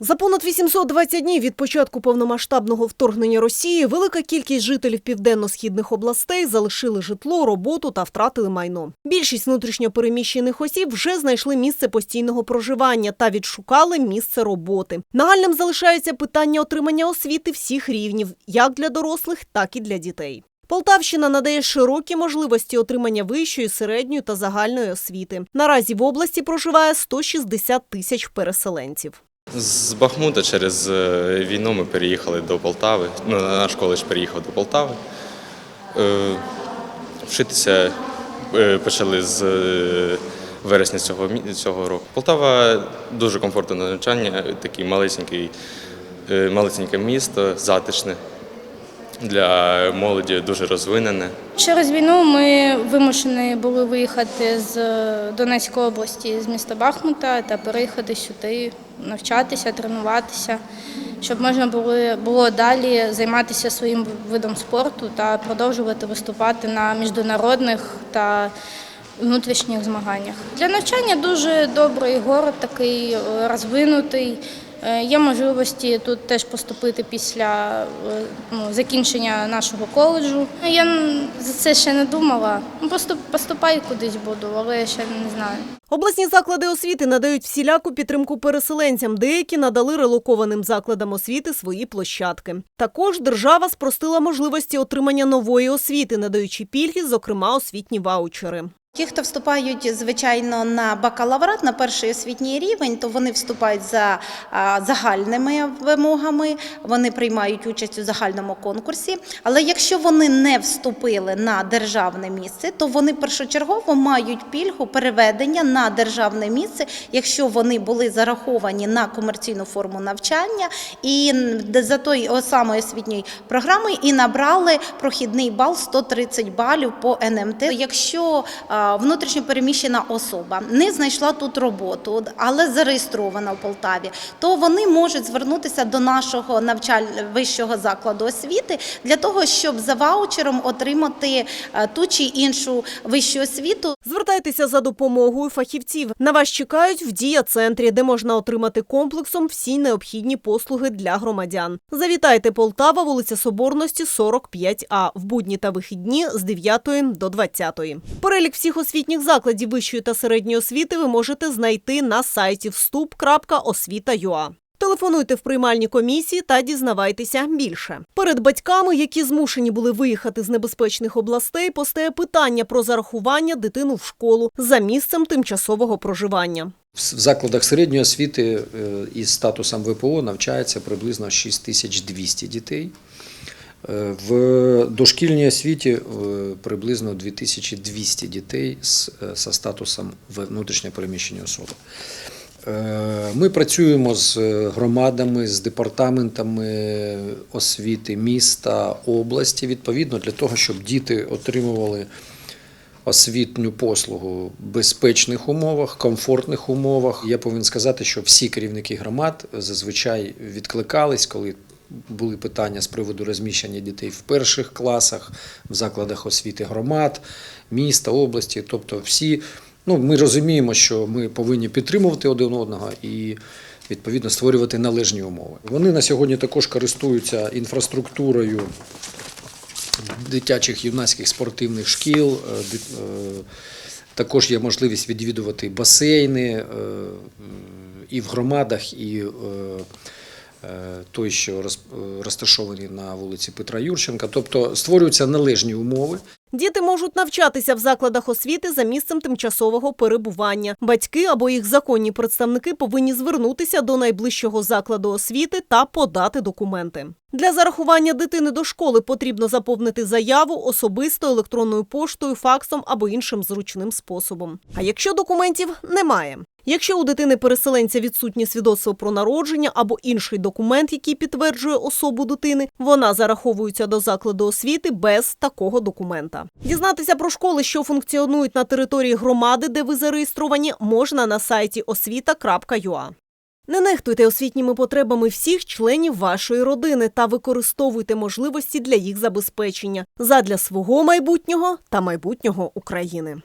За понад 820 днів від початку повномасштабного вторгнення Росії велика кількість жителів південно-східних областей залишили житло, роботу та втратили майно. Більшість внутрішньопереміщених осіб вже знайшли місце постійного проживання та відшукали місце роботи. Нагальним залишається питання отримання освіти всіх рівнів, як для дорослих, так і для дітей. Полтавщина надає широкі можливості отримання вищої, середньої та загальної освіти. Наразі в області проживає 160 тисяч переселенців. З Бахмута через е, війну ми переїхали до Полтави. Ну, наш коледж переїхав до Полтави. Е, Вчитися е, почали з вересня цього, цього року. Полтава дуже комфортне навчання, такий малесенький, малесеньке місто, затишне. Для молоді дуже розвинене. Через війну ми вимушені були виїхати з Донецької області, з міста Бахмута та переїхати сюди, навчатися, тренуватися, щоб можна було, було далі займатися своїм видом спорту та продовжувати виступати на міжнародних та внутрішніх змаганнях. Для навчання дуже добрий город, такий е, розвинутий. Е, Є можливості тут теж поступити після е, ну, закінчення нашого коледжу. Я за це ще не думала. Ну, Просто поступаю кудись буду, але я ще не знаю. Обласні заклади освіти надають всіляку підтримку переселенцям. Деякі надали релокованим закладам освіти свої площадки. Також держава спростила можливості отримання нової освіти, надаючи пільги, зокрема освітні ваучери. Ті, хто вступають, звичайно, на бакалаврат, на перший освітній рівень, то вони вступають за загальними вимогами, вони приймають участь у загальному конкурсі. Але якщо вони не вступили на державне місце, то вони першочергово мають пільгу переведення на державне місце, якщо вони були зараховані на комерційну форму навчання і за той самої освітньої програми і набрали прохідний бал 130 балів по НМТ. Якщо а, внутрішньо переміщена особа не знайшла тут роботу, але зареєстрована в Полтаві, то вони можуть звернутися до нашого навчаль вищого закладу освіти для того, щоб за ваучером отримати е, ту чи іншу вищу освіту. Звертайтеся за допомогою фахівців. На вас чекають в дія-центрі, де можна отримати комплексом всі необхідні послуги для громадян. Завітайте Полтава, вулиця Соборності, 45А, в будні та вихідні з 9 до 20. Перелік всіх освітніх закладів вищої та середньої освіти ви можете знайти на сайті вступ.освіта.ua. Телефонуйте в приймальні комісії та дізнавайтеся більше. Перед батьками, які змушені були виїхати з небезпечних областей, постає питання про зарахування дитину в школу за місцем тимчасового проживання. В закладах середньої освіти е, із статусом ВПО навчається приблизно 6200 дітей. Е, В дошкільній освіті е, приблизно 2200 дітей з, е, за статусом внутрішньо переміщені особи. Е, Ми працюємо з громадами, з департаментами освіти міста, області, відповідно, для того, щоб діти отримували освітню послугу в безпечних умовах, комфортних умовах. Я повинен сказати, що всі керівники громад зазвичай відкликались, коли були питання з приводу розміщення дітей в перших класах, в закладах освіти громад, міста, області. Тобто, всі ну, ми розуміємо, що ми повинні підтримувати один одного і. Відповідно, створювати належні умови. Вони на сьогодні також користуються інфраструктурою дитячих юнацьких спортивних шкіл. е, е, Також є можливість відвідувати басейни е, і в громадах, і той, що е, розташований на вулиці Петра Юрченка. Тобто створюються належні умови. Діти можуть навчатися в закладах освіти за місцем тимчасового перебування. Батьки або їх законні представники повинні звернутися до найближчого закладу освіти та подати документи. Для зарахування дитини до школи потрібно заповнити заяву особисто електронною поштою, факсом або іншим зручним способом. А якщо документів немає, Якщо у дитини переселенця відсутнє свідоцтво про народження або інший документ, який підтверджує особу дитини, вона зараховується до закладу освіти без такого документа. Дізнатися про школи, що функціонують на території громади, де ви зареєстровані, можна на сайті освіта.ua. Не нехтуйте освітніми потребами всіх членів вашої родини та використовуйте можливості для їх забезпечення задля свого майбутнього та майбутнього України.